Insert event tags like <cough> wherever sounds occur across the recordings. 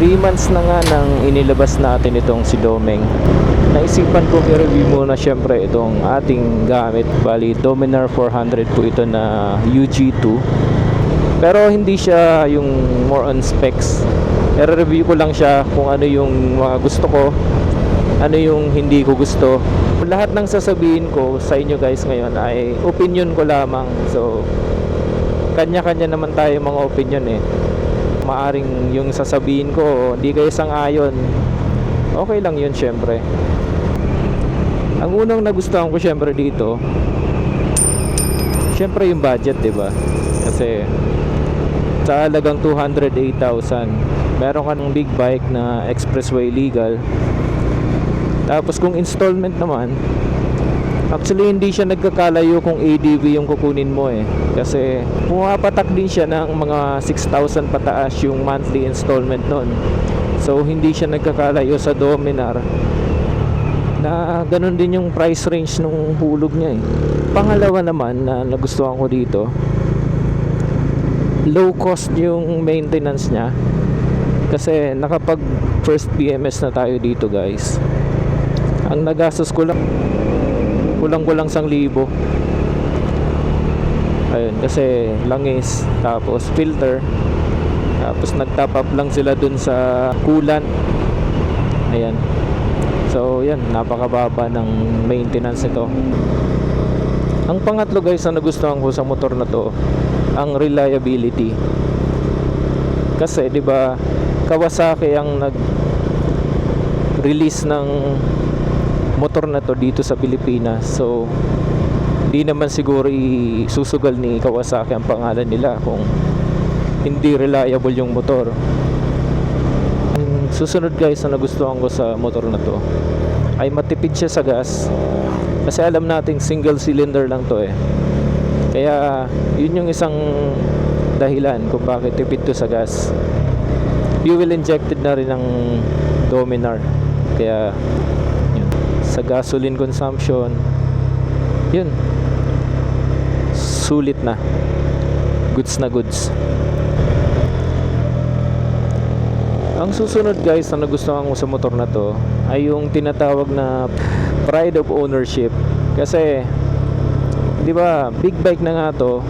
3 months na nga nang inilabas natin itong si Domeng. Naisipan kong i-review muna syempre itong ating gamit. Bali, Dominar 400 po ito na UG2. Pero hindi siya yung more on specs. I-review ko lang siya kung ano yung mga gusto ko, ano yung hindi ko gusto. Lahat ng sasabihin ko sa inyo guys ngayon ay opinion ko lamang. So, kanya-kanya naman tayo mga opinion eh. Maaring yung sasabihin ko, hindi kayo sang-ayon. Okay lang yun syempre. Ang unang nagustuhan ko syempre dito, syempre yung budget, ba? Kasi sa halagang 208,000, meron ka ng big bike na expressway legal. Tapos kung installment naman, actually hindi siya nagkakalayo kung ADV yung kukunin mo eh. Kasi pumapatak din siya ng mga 6,000 pataas yung monthly installment nun. So hindi siya nagkakalayo sa Dominar na ganun din yung price range nung hulog niya eh. Pangalawa naman na nagustuhan ko dito, low cost yung maintenance niya. Kasi nakapag first PMS na tayo dito guys. Ang nagastos ko lang kulang-kulang sang libo. Ayun, kasi langis, tapos filter, tapos nag-top up lang sila dun sa coolant. Ayan. So, yan, napakababa ng maintenance ito. Ang pangatlo guys na nagustuhan ko sa motor na to, ang reliability. Kasi 'di ba, Kawasaki ang nag release ng motor na to dito sa Pilipinas. So, di naman siguro isusugal ni Kawasaki ang pangalan nila kung hindi reliable yung motor. Susunod guys na nagustuhan ko sa motor na to ay matipid siya sa gas kasi alam nating single cylinder lang to eh kaya yun yung isang dahilan kung bakit tipid to sa gas fuel injected na rin ng Dominar kaya. Sa gasoline consumption yun sulit na goods na goods Ang susunod guys na nagustuhan ko sa motor na to ay yung tinatawag na pride of ownership. Kasi, di ba, big bike na nga to,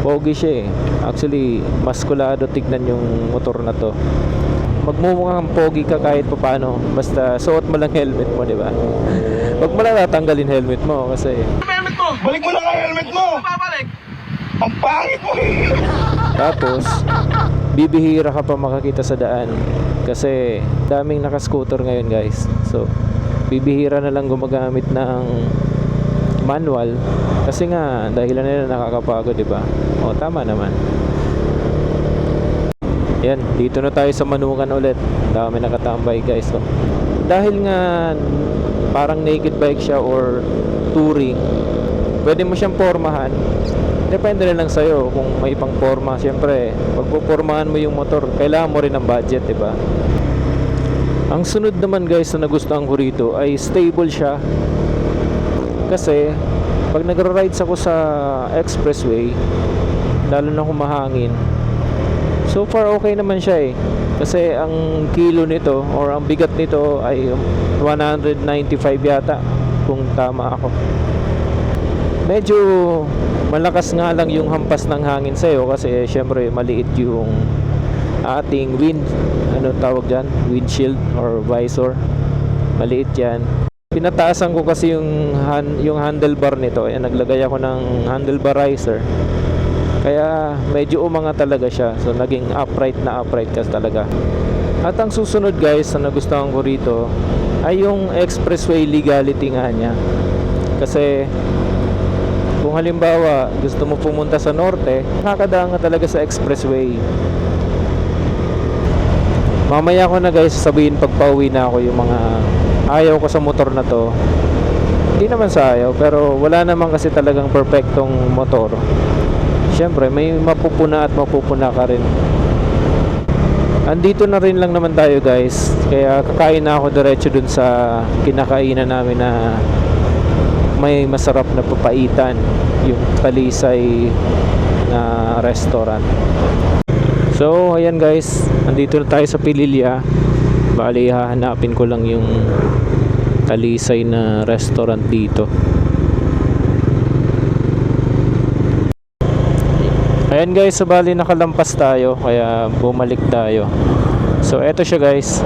pogi siya eh. Actually, maskulado tignan yung motor na to. Magmumukhang pogi ka kahit paano, basta suot mo lang helmet mo, di ba? <laughs> Huwag mo lang tatanggalin helmet mo kasi helmet mo! Balik mo na nga yung helmet mo! Babalik! Ang pangit mo eh! Tapos, bibihira ka pa makakita sa daan. Kasi, daming naka-scooter ngayon guys. So, bibihira na lang gumagamit ng manual. Kasi nga, dahilan nila nakakapagod, di ba? O, tama naman. Yan, dito na tayo sa Manukan ulit. Dami nakatambay guys. So, dahil nga parang naked bike siya or touring, pwede mo siyang pormahan depende na lang sa'yo kung may pang forma syempre pag pupormahan mo yung motor kailangan mo rin ng budget di ba ang sunod naman guys na nagustuhan ko rito ay stable siya kasi pag nagra-rides ako sa expressway lalo na humahangin so far okay naman siya eh. Kasi ang kilo nito or ang bigat nito ay 195 yata kung tama ako. Medyo malakas nga lang yung hampas ng hangin sa'yo kasi syempre maliit yung ating wind ano tawag dyan? Windshield or visor. Maliit yan. Pinataasan ko kasi yung han, yung handlebar nito. Ayan naglagay ako ng handlebarizer kaya medyo umanga talaga siya so naging upright na upright kasi talaga at ang susunod guys na nagustuhan ko rito ay yung expressway legality nga niya kasi kung halimbawa gusto mo pumunta sa norte, nakakadaan ka talaga sa expressway. Mamaya ko na guys sabihin pag pauwi na ako yung mga ayaw ko sa motor na to. Hindi naman sa ayaw pero wala naman kasi talagang perfectong motor. Siyempre may mapupuna at mapupuna ka rin. Andito na rin lang naman tayo guys. Kaya kakain na ako diretso dun sa kinakainan namin na may masarap na papaitan yung Talisay na restaurant So, ayan guys, nandito na tayo sa Pililya. Bali, hahanapin ko lang yung talisay na restaurant dito. Ayan guys, sa bali nakalampas tayo, kaya bumalik tayo. So, eto siya guys.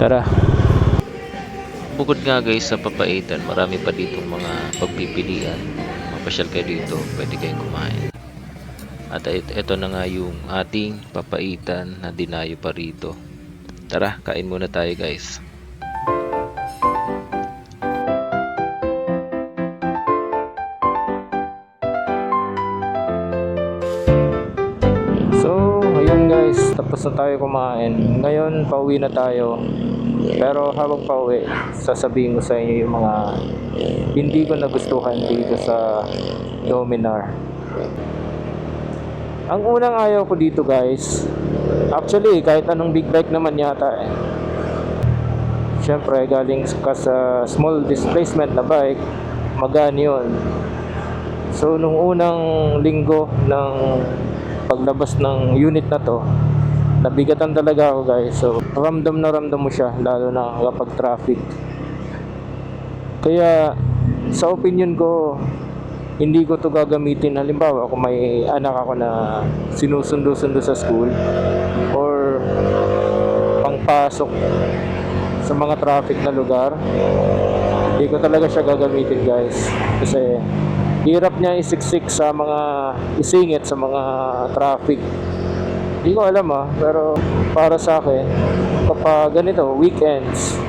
Tara. Bukod nga guys sa papaitan, marami pa ditong mga pagpipilian. Mapasyal kayo dito, pwede kayong kumain. At eto na nga yung ating papaitan na dinayo pa rito. Tara, kain muna tayo guys. Tapos na tayo kumain. Ngayon, pauwi na tayo. Pero habang pauwi, sasabihin ko sa inyo yung mga hindi ko nagustuhan dito sa Dominar. Ang unang ayaw ko dito guys, actually kahit anong big bike naman yata eh. Siyempre galing ka sa small displacement na bike, magaan yun. So nung unang linggo ng paglabas ng unit na to, nabigatan talaga ako guys. So ramdam na ramdam mo siya lalo na kapag traffic. Kaya sa opinion ko, hindi ko to gagamitin halimbawa kung may anak ako na sinusundo-sundo sa school or pangpasok sa mga traffic na lugar hindi ko talaga siya gagamitin guys kasi hirap niya isiksik sa mga isingit sa mga traffic hindi ko alam ah. Pero para sa akin kapag ganito weekends.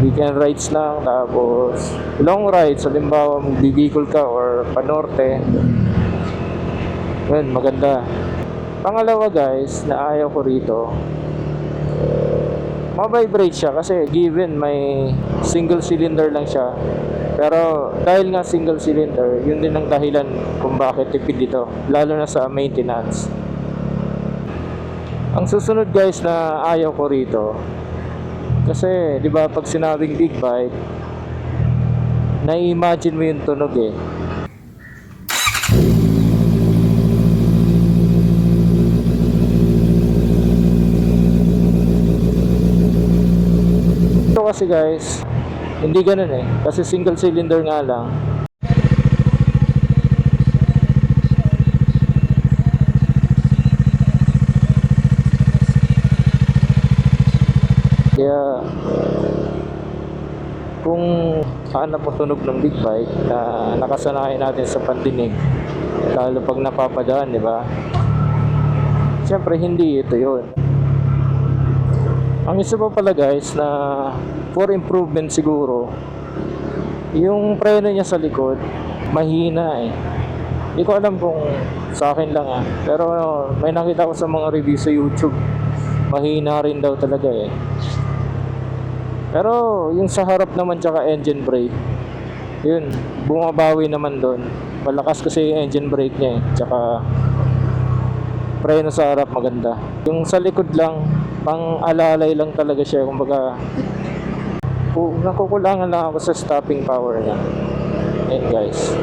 Weekend rides lang tapos long rides. Halimbawa magbibikol ka or panorte. Yun maganda. Pangalawa guys na ayaw ko rito mabibrate siya kasi given may single cylinder lang siya. Pero dahil nga single cylinder yun din ang dahilan kung bakit tipid dito lalo na sa maintenance ang susunod guys na ayaw ko rito kasi, di ba, pag sinabing big bike, nai-imagine mo yung tunog eh. Ito kasi guys, hindi ganun eh. Kasi single cylinder nga lang. Kaya kung hanap mo tunog ng big bike na nakasanayan natin sa pandinig lalo pag napapadaan, di ba? Siyempre hindi ito yun. Ang isa pa pala guys na for improvement siguro yung preno niya sa likod mahina eh. Hindi ko alam kung sa akin lang ah. Pero may nakita ko sa mga review sa YouTube mahina rin daw talaga eh. Pero yung sa harap naman tsaka engine brake, yun, bumabawi naman doon. Malakas kasi yung engine brake niya eh. Tsaka preno sa harap maganda. Yung sa likod lang, pang alalay lang talaga siya. Kumbaga, nakukulangan lang ako sa stopping power niya. Ayan guys.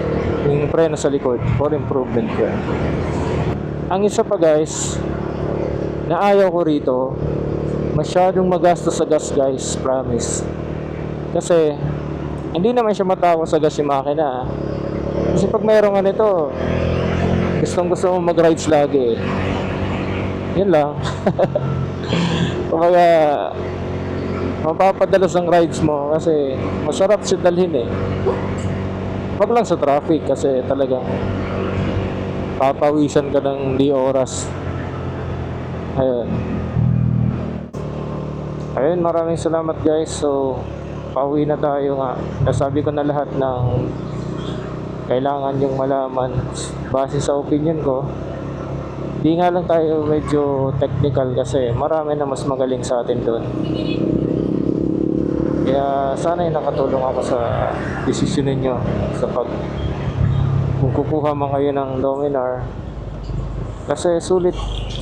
Yung preno sa likod, for improvement yun. Ang isa pa guys, na ayaw ko rito, masyadong magastos sa gas guys, promise. Kasi, hindi naman siya matawa sa gas yung makina. ah. Kasi pag mayroong ano ito, gustong gusto mo mag-rides lagi eh. Yun lang. <laughs> Kumbaga, mapapadalas ang rides mo kasi masarap siya dalhin eh. Wag lang sa traffic kasi talagang papawisan ka ng di oras. Ayun. Ayun, maraming salamat guys. So, pauwi na tayo nga. Nasabi ko na lahat ng kailangan yung malaman base sa opinion ko. Di nga lang tayo medyo technical kasi marami na mas magaling sa atin doon. Kaya sana ay nakatulong ako sa desisyon ninyo sa pag kung kukuha man kayo ng Dominar kasi sulit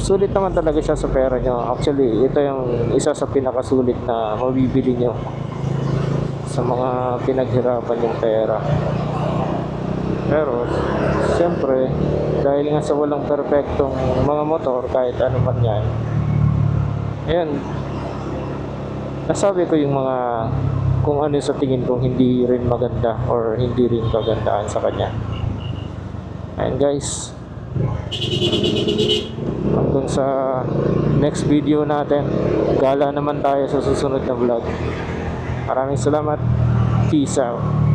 sulit naman talaga siya sa pera nyo actually ito yung isa sa pinakasulit na mabibili nyo sa mga pinaghirapan yung pera. Pero, siyempre, dahil nga sa walang perfectong mga motor, kahit ano man yan, ayan, nasabi ko yung mga kung ano sa tingin kong hindi rin maganda or hindi rin kagandaan sa kanya. Ayan guys, hanggang sa next video natin, gala naman tayo sa susunod na vlog. Maraming salamat. Peace out.